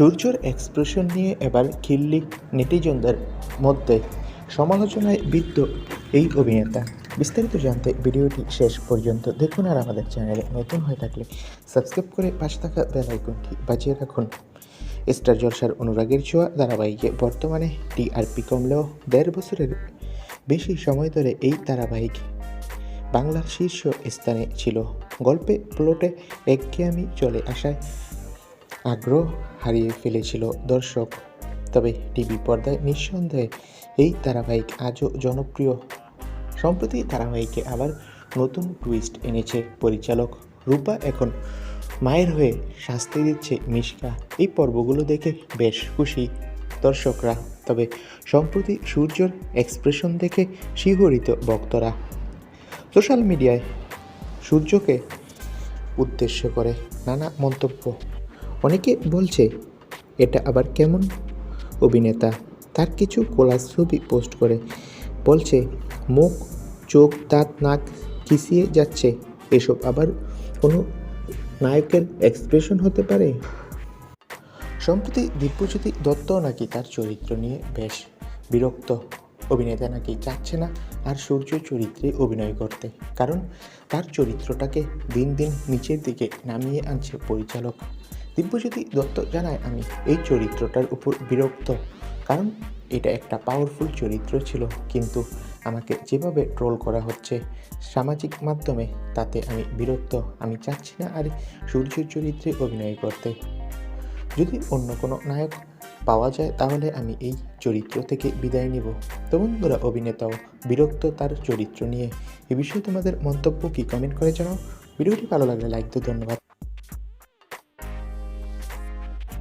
সূর্যর এক্সপ্রেশন নিয়ে এবার খিল্লি নেটিজনদের মধ্যে সমালোচনায় বিদ্ধ এই অভিনেতা। বিস্তারিত জানতে ভিডিওটি শেষ পর্যন্ত দেখুন আর আমাদের চ্যানেলে নতুন হয়ে থাকলে সাবস্ক্রাইব করে পাশে থাকা বেল আইকনটি রাখুন। স্টার জলসার অনুরাগের ছোঁয়া ধারাবাহিকে বর্তমানে টিআরপি কমলেও দেড় বছরের বেশি সময় ধরে এই ধারাবাহিক বাংলার শীর্ষ স্থানে ছিল। গল্পে, প্লটে একঘেয়েমি চলে আসায় আগ্রহ হারিয়ে ফেলেছিল দর্শক। তবে টিভি পর্দায় নিঃসন্দেহে এই ধারাবাহিক আজও জনপ্রিয়। সম্প্রতি ধারাবাহিকে আবার নতুন টুইস্ট এনেছে পরিচালক। রূপা এখন মায়ের হয়ে শাস্তি দিচ্ছে মিশকা। এই পর্বগুলো দেখে বেশ খুশি দর্শকরা। তবে সম্প্রতি সূর্যর এক্সপ্রেশন দেখে শিহরিত ভক্তরা। সোশ্যাল মিডিয়ায় সূর্যকে উদ্দেশ্য করে নানা মন্তব্য অনেকে বলছে, এটা আবার কেমন? অভিনেতা তার কিছু কোলাজ ছবি পোস্ট করে, বলছে, মুখ, চোখ, দাঁত, নাক কিসিয়ে যাচ্ছে, এসব আবার কোনো নায়কের এক্সপ্রেশন হতে পারে? সম্প্রতি দিব্যজ্যোতি দত্ত নাকি তার চরিত্র নিয়ে বেশ বিরক্ত। অভিনেতা নাকি চাচ্ছে না আর সূর্য চরিত্রে অভিনয় করতে, কারণ তার চরিত্রটাকে দিন দিন নিচের দিকে নামিয়ে আনছে পরিচালক। দিব্যজ্যোতি দত্ত জানায়, আমি এই চরিত্রটার উপর বিরক্ত। কারণ এটা একটা পাওয়ারফুল চরিত্র ছিল। কিন্তু আমাকে যেভাবে ট্রোল করা হচ্ছে সামাজিক মাধ্যমে, তাতে আমি বিরক্ত। আমি চাচ্ছি না আর সূর্যের চরিত্রে অভিনয় করতে। যদি অন্য কোনো নায়ক পাওয়া যায়, তাহলে আমি এই চরিত্র থেকে বিদায় নিব। তো বন্ধুরা, অভিনেতাও বিরক্ত তার চরিত্র নিয়ে। এ বিষয়ে তোমাদের মন্তব্য কি? কমেন্ট করে জানাও। ভিডিওটি ভালো লাগলে লাইক দিও, ধন্যবাদ।